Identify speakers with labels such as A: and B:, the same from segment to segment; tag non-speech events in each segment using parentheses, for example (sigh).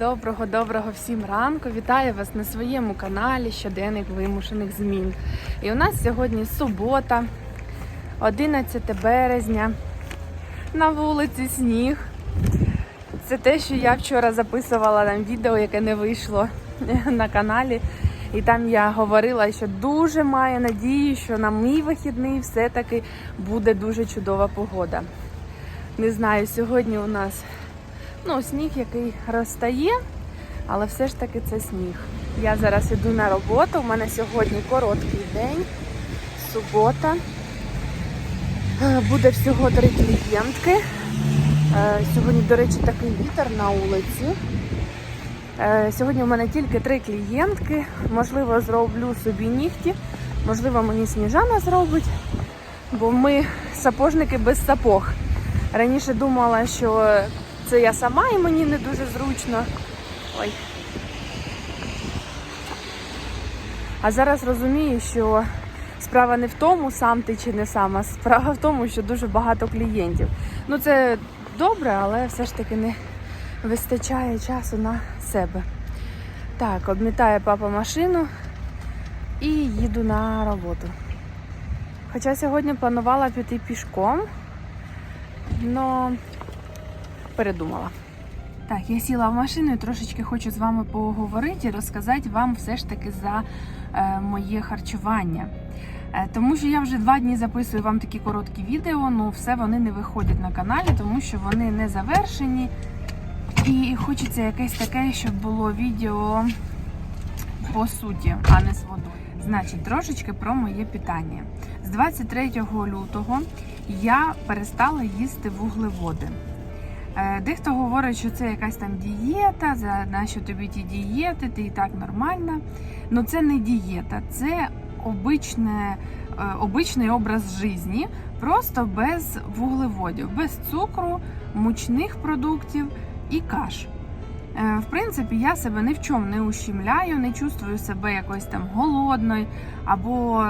A: Доброго, доброго всім ранку. Вітаю вас на своєму каналі Щоденник вимушених змін. І у нас сьогодні субота, 11 березня. На вулиці сніг. Це те, що я вчора записувала там відео, яке не вийшло (laughs) на каналі. І там я говорила, що дуже маю надію, що на мій вихідний все-таки буде дуже чудова погода. Не знаю, сьогодні у нас ну, сніг, який розтає, але все ж таки це сніг. Я зараз іду на роботу. У мене сьогодні короткий день, субота. Е, Буде всього три клієнтки. Е, Сьогодні, до речі, такий вітер на вулиці. Е, Сьогодні у мене тільки три клієнтки. Можливо, зроблю собі нігті, можливо, мені сніжана зробить, бо ми сапожники без сапог. Раніше думала, що це я сама і мені не дуже зручно. Ой. А зараз розумію, що справа не в тому, сам ти чи не сам, а справа в тому, що дуже багато клієнтів. Ну це добре, але все ж таки не вистачає часу на себе. Так, обмітає папа машину і їду на роботу. Хоча сьогодні планувала піти пішком, але передумала. Так, я сіла в машину і трошечки хочу з вами поговорити і розказати вам все ж таки за е, моє харчування. Е, тому що я вже два дні записую вам такі короткі відео, ну все вони не виходять на каналі, тому що вони не завершені. І хочеться якесь таке, щоб було відео по суті, а не з водою. Значить, трошечки про моє питання. З 23 лютого я перестала їсти вуглеводи. Е, Дехто говорить, що це якась там дієта, за нащо тобі ті дієти, ти і так нормальна. Ну це не дієта, це обичне, е, обичний образ житті, просто без вуглеводів, без цукру, мучних продуктів і каш. Е, В принципі, я себе ні в чому не ущемляю, не чувствую себе якось там голодною, або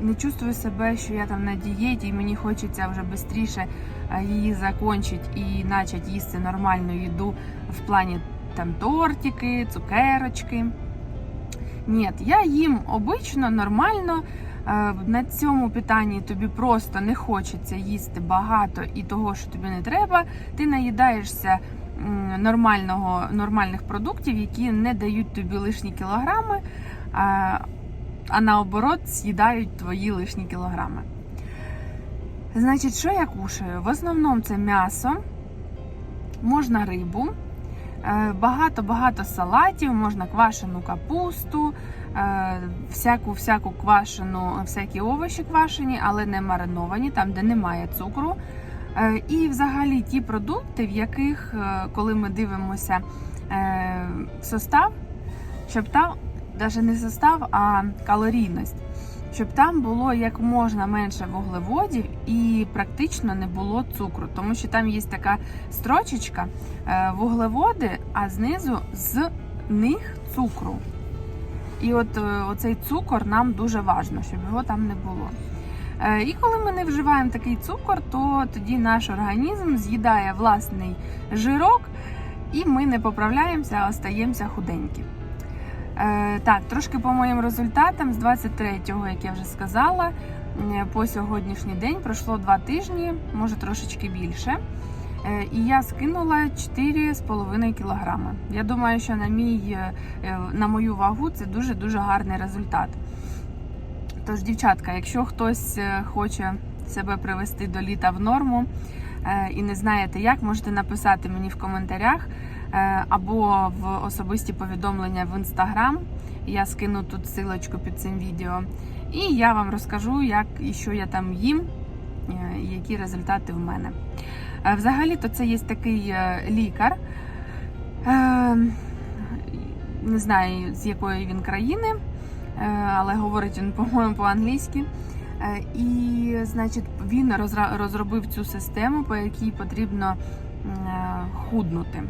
A: не чувствую себе, що я там на дієті і мені хочеться вже швидше її закінчити і почати їсти нормальну їду в плані там тортики, цукерочки. Ні, я їм обично, нормально. Е, На цьому питанні тобі просто не хочеться їсти багато і того, що тобі не треба. Ти наїдаєшся нормального, нормальних продуктів, які не дають тобі лишні кілограми, а, а наоборот з'їдають твої лишні кілограми. Значить, що я кушаю? В основному це м'ясо, можна рибу, е, багато-багато салатів, можна квашену капусту, е, всяку всяку квашену, всякі овочі квашені, але не мариновані, там, де немає цукру. Е, І взагалі ті продукти, в яких, е, коли ми дивимося е, состав, щоб там навіть не состав, а калорійність, щоб там було як можна менше вуглеводів і практично не було цукру, тому що там є така строчечка вуглеводи, а знизу з них цукру. І от оцей цукор нам дуже важливо, щоб його там не було. Е, І коли ми не вживаємо такий цукор, то тоді наш організм з'їдає власний жирок, і ми не поправляємося, а остаємося худенькі. Е, Так, трошки по моїм результатам з 23-го, як я вже сказала, е, по сьогоднішній день пройшло два тижні, може трошечки більше. І я скинула 4,5 кілограми. Я думаю, що на мій, на мою вагу це дуже-дуже гарний результат. Тож, дівчатка, якщо хтось е, хоче себе привести до літа в норму е, і не знаєте як, можете написати мені в коментарях е, або в особисті повідомлення в інстаграм. Я скину тут силочку під цим відео. І я вам розкажу, як і що я там їм, і які результати в мене. Взагалі-то це є такий лікар. Не знаю, з якої він країни. Е, але говорить він, по-моєму, по-англійськи. Е, І, значить, він розробив цю систему, по якій потрібно е, худнути.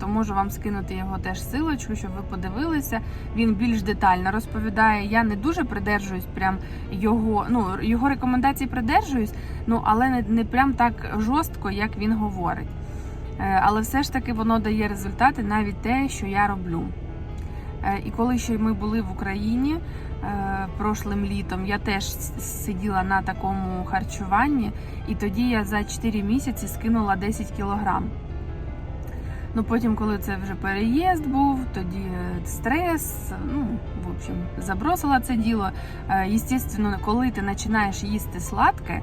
A: То можу вам скинути його теж силочку, щоб ви подивилися. Він більш детально розповідає. Я не дуже придержуюсь прям його, ну його рекомендацій придержуюсь, ну але не, не прям так жорстко, як він говорить. Але все ж таки воно дає результати навіть те, що я роблю. Е, І коли ще ми були в Україні е, прошлим літом, я теж сиділа на такому харчуванні, і тоді я за 4 місяці скинула 10 кілограм. Ну потім, коли це вже переїзд був, тоді е, стрес, ну, в общем, забросила це діло. Естественно, коли ти починаєш їсти сладке,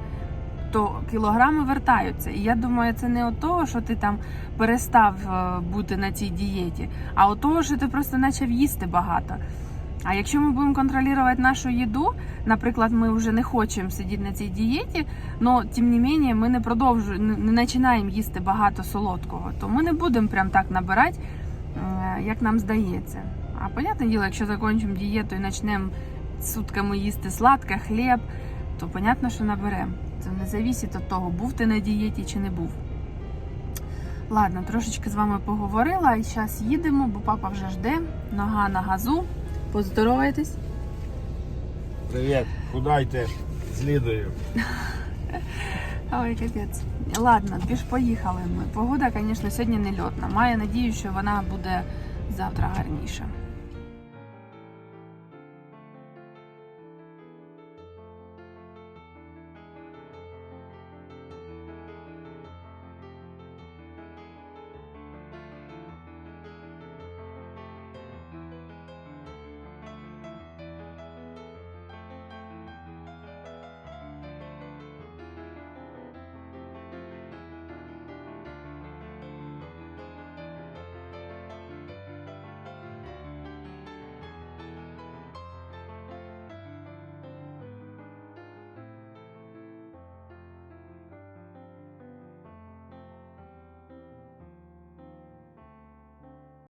A: то кілограми вертаються. І я думаю, це не от того, що ти там перестав е, бути на цій дієті, а от того, що ти просто почав їсти багато. А якщо ми будемо контролювати нашу їду, наприклад, ми вже не хочемо сидіти на цій дієті, але тим не менше ми не продовжуємо, не- починаємо їсти багато солодкого, то ми не будемо прям так набирати, е, як нам здається. А понятне діло, якщо закінчимо дієту і почнемо сутками їсти сладке, хліб, то понятно, що наберемо. Це не залежить від того, був ти на дієті чи не був. Ладно, трошечки з вами поговорила і зараз їдемо, бо папа вже жде. Нога на газу. Поздоровайтесь.
B: Привіт? З Лідою. (laughs)
A: Ой, капець. Ладно, більш поїхали ми. Погода, звісно, сьогодні не льотна. Маю надію, що вона буде завтра гарніша.